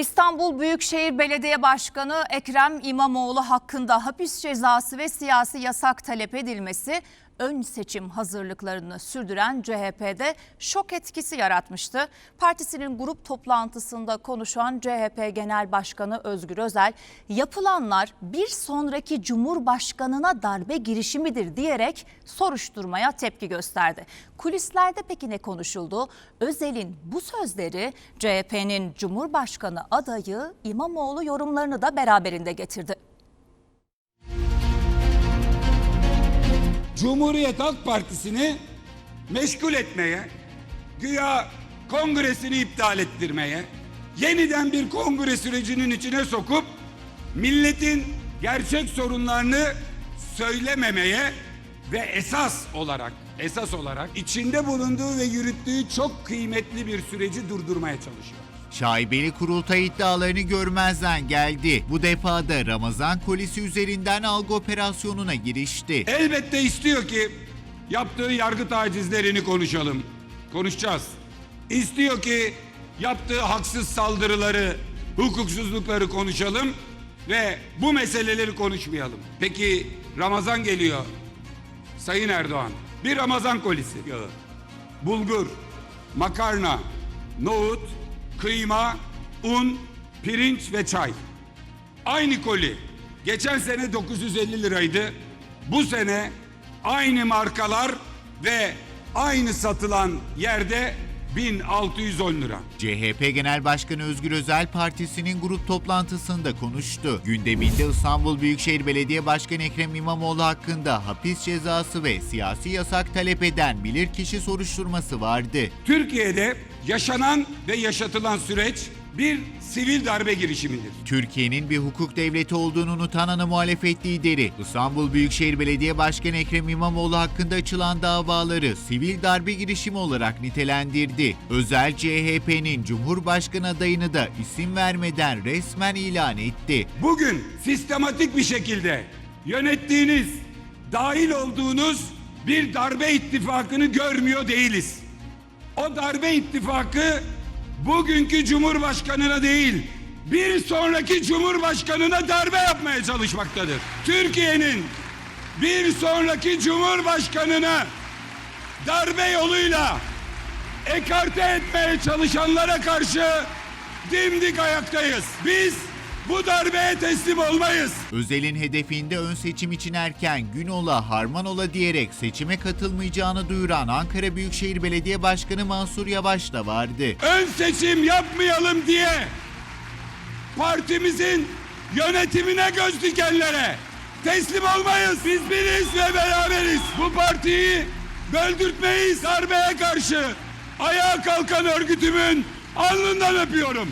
İstanbul Büyükşehir Belediye Başkanı Ekrem İmamoğlu hakkında hapis cezası ve siyasi yasak talep edilmesi ön seçim hazırlıklarını sürdüren CHP'de şok etkisi yaratmıştı. Partisinin grup toplantısında konuşan CHP Genel Başkanı Özgür Özel, yapılanlar bir sonraki Cumhurbaşkanına darbe girişimidir diyerek soruşturmaya tepki gösterdi. Kulislerde peki ne konuşuldu? Özel'in bu sözleri CHP'nin Cumhurbaşkanı adayı İmamoğlu yorumlarını da beraberinde getirdi. Cumhuriyet Halk Partisi'ni meşgul etmeye, güya kongresini iptal ettirmeye, yeniden bir kongre sürecinin içine sokup milletin gerçek sorunlarını söylememeye ve esas olarak esas olarak içinde bulunduğu ve yürüttüğü çok kıymetli bir süreci durdurmaya çalışıyor. Şaibeli kurultay iddialarını görmezden geldi. Bu defa da Ramazan kolisi üzerinden algı operasyonuna girişti. Elbette istiyor ki yaptığı yargı tacizlerini konuşalım. Konuşacağız. İstiyor ki yaptığı haksız saldırıları, hukuksuzlukları konuşalım ve bu meseleleri konuşmayalım. Peki Ramazan geliyor. Sayın Erdoğan, bir Ramazan kolisi bulgur, makarna, nohut, kıyma, un, pirinç ve çay. Aynı koli geçen sene 950 liraydı. Bu sene aynı markalar ve aynı satılan yerde 1610 lira. CHP Genel Başkanı Özgür Özel partisinin grup toplantısında konuştu. Gündeminde İstanbul Büyükşehir Belediye Başkanı Ekrem İmamoğlu hakkında hapis cezası ve siyasi yasak talep eden bilirkişi soruşturması vardı. Türkiye'de yaşanan ve yaşatılan süreç bir sivil darbe girişimidir. Türkiye'nin bir hukuk devleti olduğunu unutan ana muhalefet lideri İstanbul Büyükşehir Belediye Başkanı Ekrem İmamoğlu hakkında açılan davaları sivil darbe girişimi olarak nitelendirdi. Özel CHP'nin Cumhurbaşkanı adayını da isim vermeden resmen ilan etti. Bugün sistematik bir şekilde yönettiğiniz, dahil olduğunuz bir darbe ittifakını görmüyor değiliz. O darbe ittifakı bugünkü cumhurbaşkanına değil, bir sonraki cumhurbaşkanına darbe yapmaya çalışmaktadır. Türkiye'nin bir sonraki cumhurbaşkanına darbe yoluyla ekarte etmeye çalışanlara karşı dimdik ayaktayız. Biz bu darbeye teslim olmayız. Özel'in hedefinde ön seçim için erken Günola, Harmanola diyerek seçime katılmayacağını duyuran Ankara Büyükşehir Belediye Başkanı Mansur Yavaş da vardı. ön seçim yapmayalım diye partimizin yönetimine göz dikenlere teslim olmayız. Biz biriz ve beraberiz. Bu partiyi böldürtmeyiz. Darbeye karşı ayağa kalkan örgütümün alnından öpüyorum.